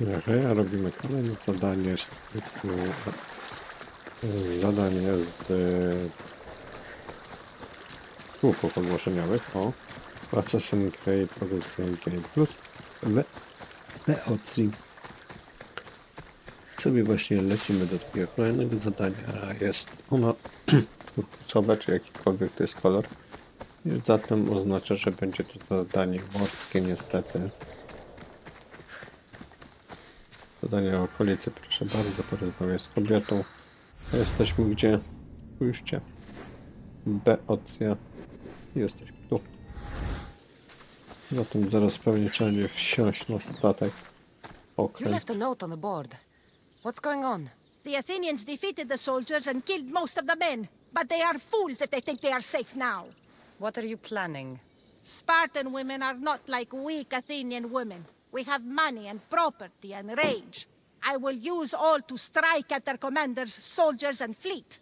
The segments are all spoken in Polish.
Okej, a robimy kolejne zadanie z e, zadanie z e, słupów ogłoszeniowych o Assassin's Creed Odyssey Game Plus w Beocji. Sobie właśnie lecimy do takiego kolejnego zadania, jest ono turkusowe, czy jakikolwiek to jest kolor. Zatem oznacza, że będzie to zadanie morskie niestety. Zadanie o okolicy, proszę bardzo, porozmawiać z kobietą. Jesteśmy gdzie? Spójrzcie. Beocja. Jesteśmy tu. Zatem zaraz pewnie trzeba będzie wsiąść na statek. You left a note on the board. What's going on? The Athenians defeated the soldiers and killed most of the men, but they are fools if they think they are safe now. What are you planning? Spartan women are not like weak Athenian women. We have money and property and rage. I will use all to strike at their commanders, soldiers, and fleet.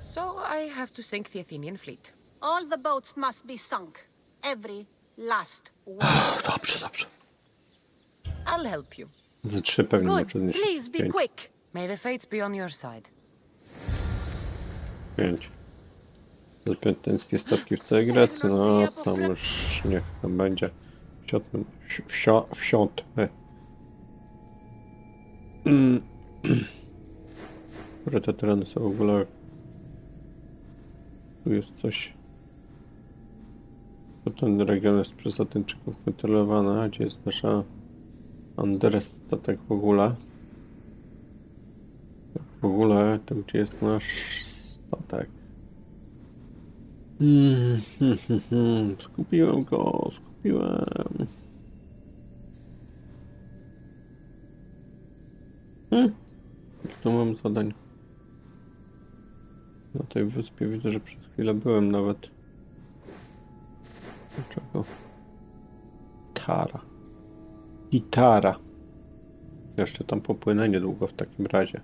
So I have to sink the Athenian fleet. All the boats must be sunk. Every last one. Ah, dobrze, dobrze. I'll help you. Ze trzy pewnie Good. Please be quick. May the fates be on your side. Pięć. Zbytęskie statki w całej Grecji, no tam już niech tam będzie. Wsiądźmy. Wsio, wsiądźmy. Mm. Które te tereny są w ogóle... Tu jest coś... To ten region jest przez Atyńczyków kontrolowany, gdzie jest nasza Anderes statek w ogóle? W ogóle, tam gdzie jest nasz statek. Mm, hmm, hmm, hmm. Skupiłem go, skupiłem. Hmm. Tu mam zadań. Na tej wyspie widzę, że przez chwilę byłem nawet. Dlaczego? Tara. Gitara. Jeszcze tam popłynę niedługo w takim razie.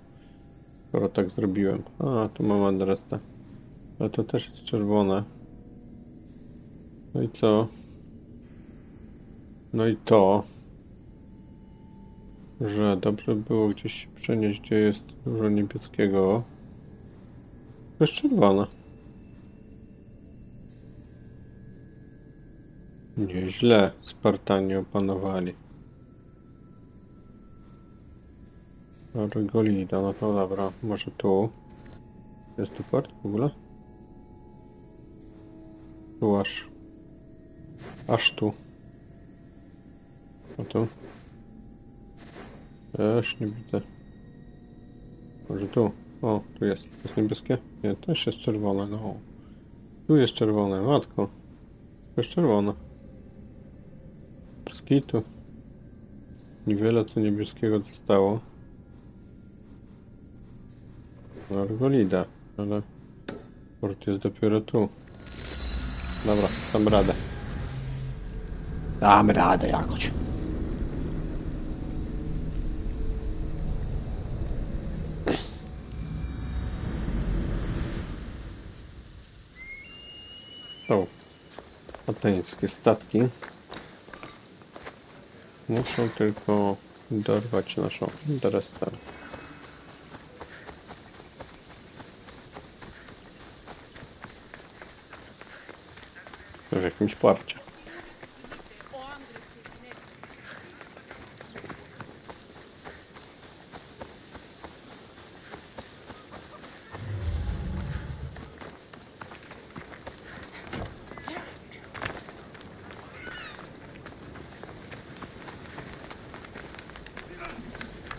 Skoro tak zrobiłem. A, tu mam adresę. Ale to też jest czerwone. No i co? No i to, że dobrze było gdzieś się przenieść, gdzie jest dużo niebieskiego. To jest czerwone. Nieźle Spartanie opanowali. Regolida, no to dobra, może tu. Jest tu port w ogóle? Tu aż. Aż tu. A tu? Też nie widzę. Może tu? O, tu jest. Jest niebieskie? Nie, też jest czerwone, no. Tu jest czerwone, matko. Tu jest czerwone. tu. Niewiele co niebieskiego zostało. Argolida, ale port jest dopiero tu. Dobra, dam radę. Dam radę jakoś. O, ateńskie statki. Muszą tylko dorwać naszą interesę. W jakimś porcie.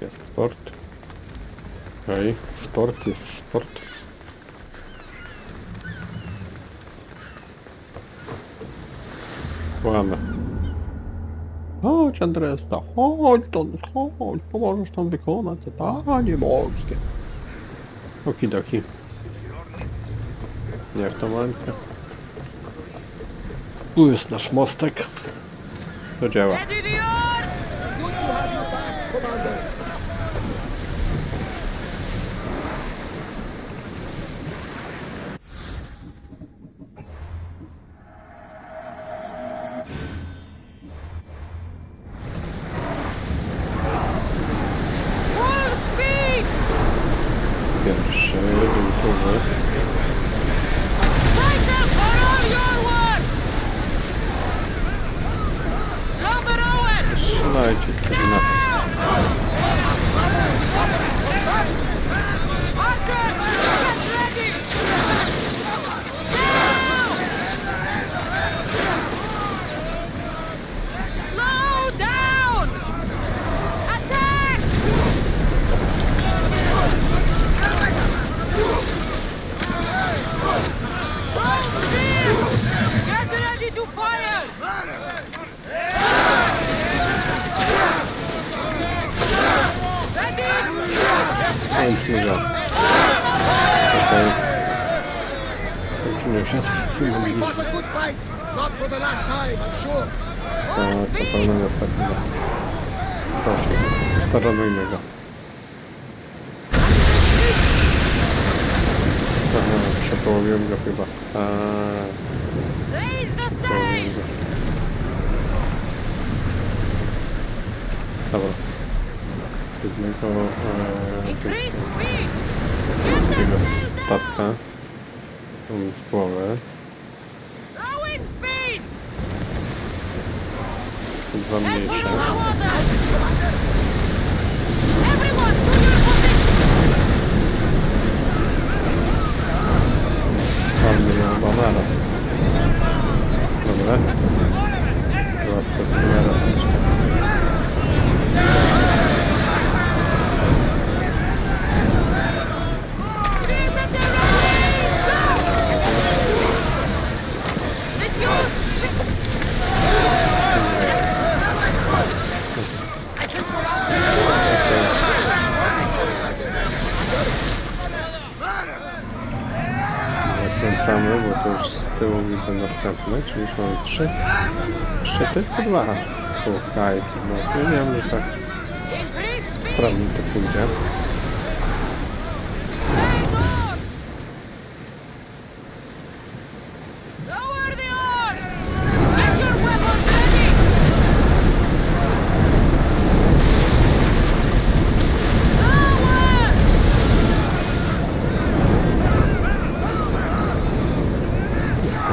Jest sport. Okej, sport jest sport. Łamy. Chodź Andresta, chodź to, chodź, pomożesz nam wykonać zadanie morskie. Okidoki. Nie w tą rękę. Tu jest nasz mostek. To działa. E, to popełnienie ostatniego. Proszę, staranujnego. Aha, przepołowiłem go chyba. Eee, Dobra. Jednego e, tego statka z głowy. we mnie jeszcze. Zakręcamy, bo to już z tyłu widzę następne, czyli już mamy trzy. Jeszcze tylko dwa. Słuchajcie, no nie wiem, że tak sprawnie to pójdzie.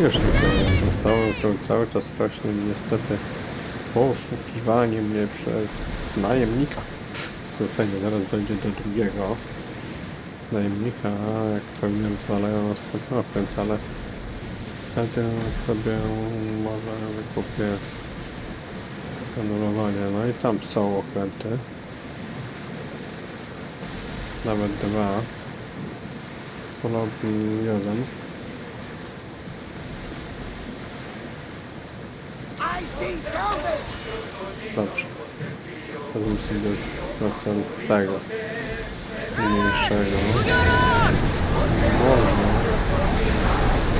Już tutaj zostałem, to cały czas rośnie niestety poszukiwanie mnie przez najemnika. Wrócenie zaraz będzie do drugiego najemnika, jak pewnie zwalają następny okręt, ale wtedy sobie może wykupię anulowanie. No i tam są okręty. Nawet dwa. Ponownie jeden. Dobrze. Robimy sobie do tego mniejszego. Można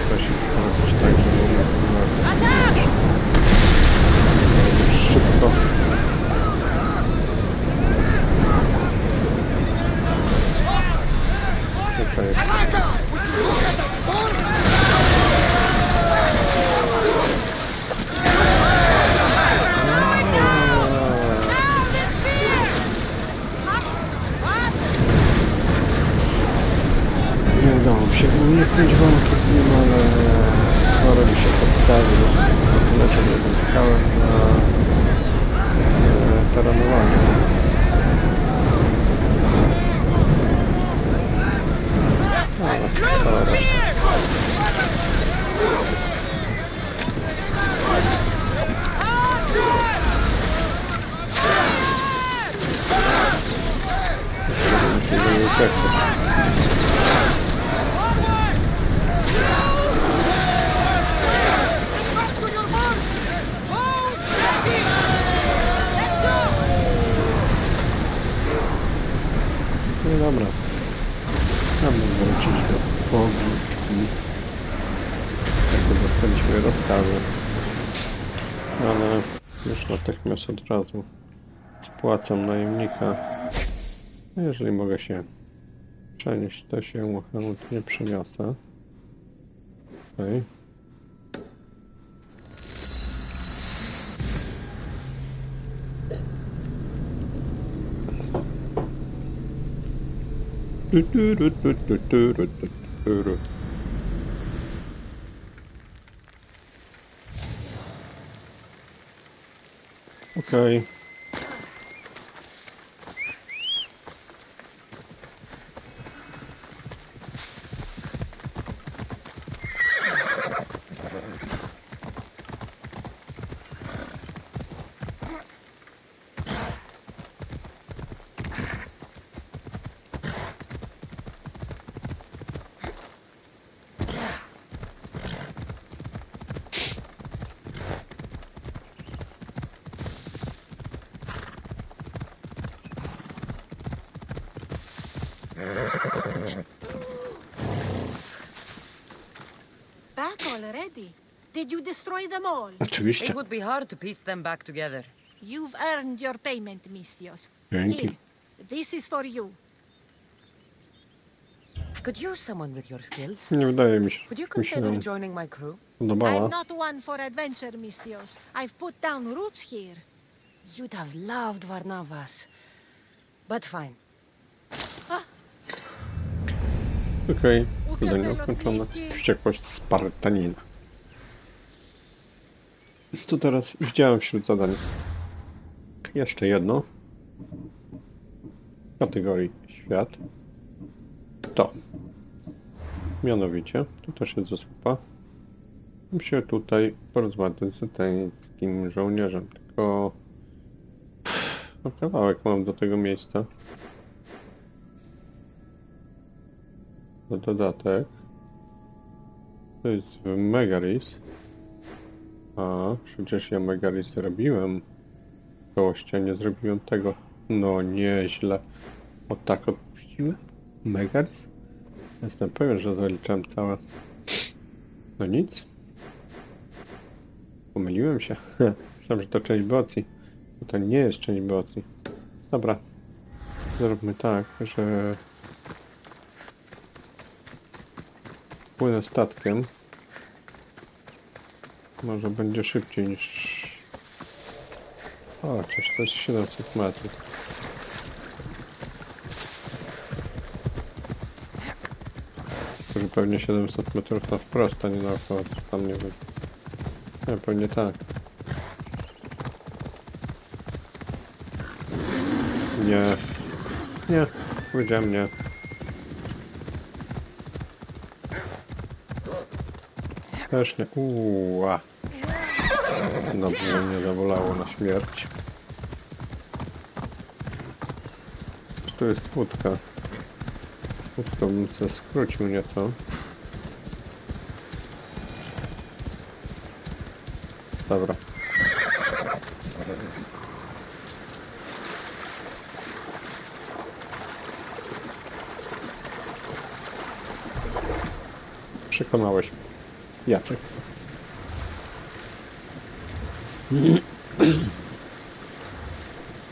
prosić robić tak, żeby on szybko. Okej. Okay. się, nie spodziewałem się nim, ale z choroby się podstawił. Tyle, że nie zyskałem na taranowanie. Thank you. Natychmiast od razu spłacam najemnika. Jeżeli mogę się przenieść, to się chętnie przeniosę. Okej. Du, du. Okay. Back already? Did you destroy them all? Oczywiście. It would be hard to piece them back together. You've earned your payment, Mistios. Dzięki. Here, this is for you. I could use someone with your skills. Nie wydaje mi się. Would you Mi się consider joining my crew? podobała. I'm not one for adventure, Mistios. I've put down roots here. You'd have loved Varnavas. But fine. Okej, Ukończone. lotniski. Wściekłość Spartanina. Co teraz? Widziałem wśród zadań. Jeszcze jedno. W kategorii świat. To. Mianowicie, tu też jest zasłupa. Się tutaj porozmawiać z tańskim żołnierzem, tylko... No kawałek mam do tego miejsca. Dodatek. To jest Megaris. A, przecież ja Megaris robiłem. Gościa, nie zrobiłem tego. No nieźle. O tak odpuściłem? Megaris? Jestem pewien, że zaliczyłem całe. No nic. Pomyliłem się. Myślałem, że to część bocji. To nie jest część bocji. Dobra. Zróbmy tak, że płynę statkiem. Może będzie szybciej niż... O, chociaż to jest 700 metrów. Tylko, pewnie 700 metrów na wprost, a nie naokoło, czy tam nie wiem. Nie, pewnie tak. Nie. Nie. Powiedziałem nie. Też nie. Uła. Dobrze, mnie zabolało na śmierć. Tu jest łódka? Łódką bym sobie skrócił nieco. Dobra. Przekonałeś. Jacek.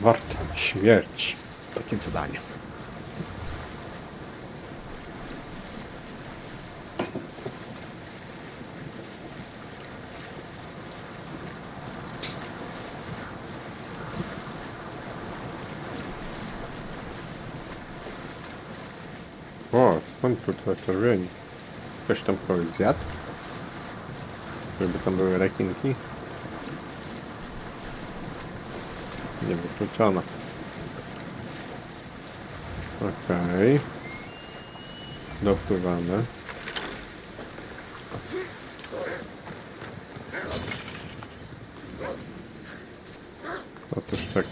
Wart śmierci. Takie zadanie. O, skąd tu te czerwieni? Ktoś tam kogoś zjadł? Żeby tam były rekinki? Niewykluczone. Okej. Dopływamy. Otóż czeka.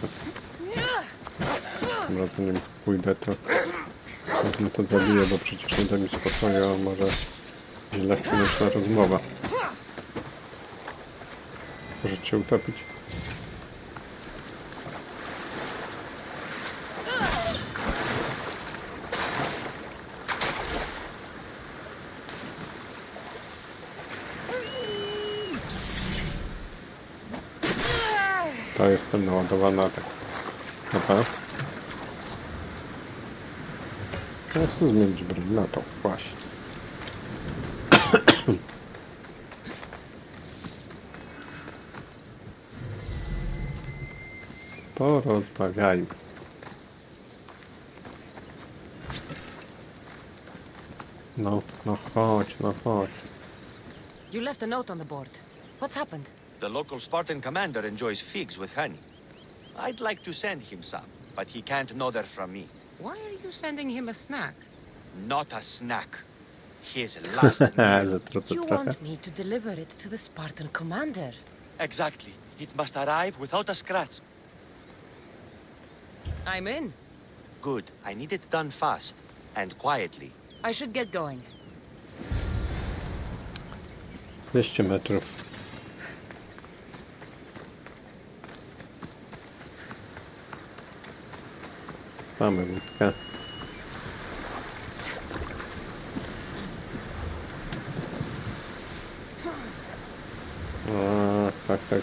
Dobra, to nim pójdę, to Wezmę to zabiję, bo przecież nie da mi spokoju, a może źle wpłynąć na rozmowa. Może cię utopić. To jest ten naładowany atak. Dobra. Ja chcę zmienić broń na to, właśnie. Porozmawiajmy. No, no chodź, no chodź. You left a note on the board. What's happened? The local Spartan commander enjoys figs with honey. I'd like to send him some, but he can't know they're from me. Why are you sending him a snack? Not a snack. His last meal. Zatruty You trochę. want me to deliver it to the Spartan commander. Exactly. It must arrive without a scratch. I'm in. Good. I need it done fast and quietly. I should get going. 200 metrów. Mamy łódkę. A, tak, tak.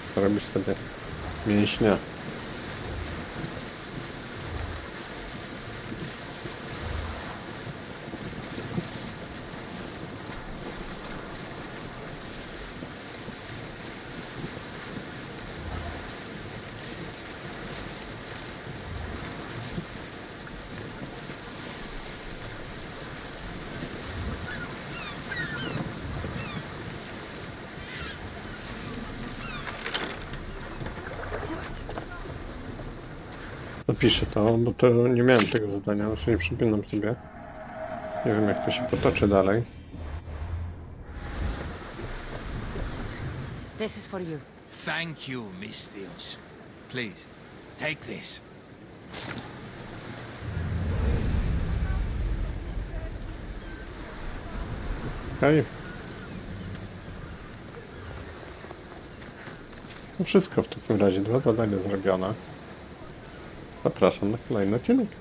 Napiszę to, bo to nie miałem tego zadania, znaczy nie przypominam sobie. Nie wiem jak to się potoczy dalej. This is for you. Thank you, Miss Theos. Please, take this. Okej. No wszystko w takim razie, dwa zadania zrobione. Zapraszam na kolejny odcinek.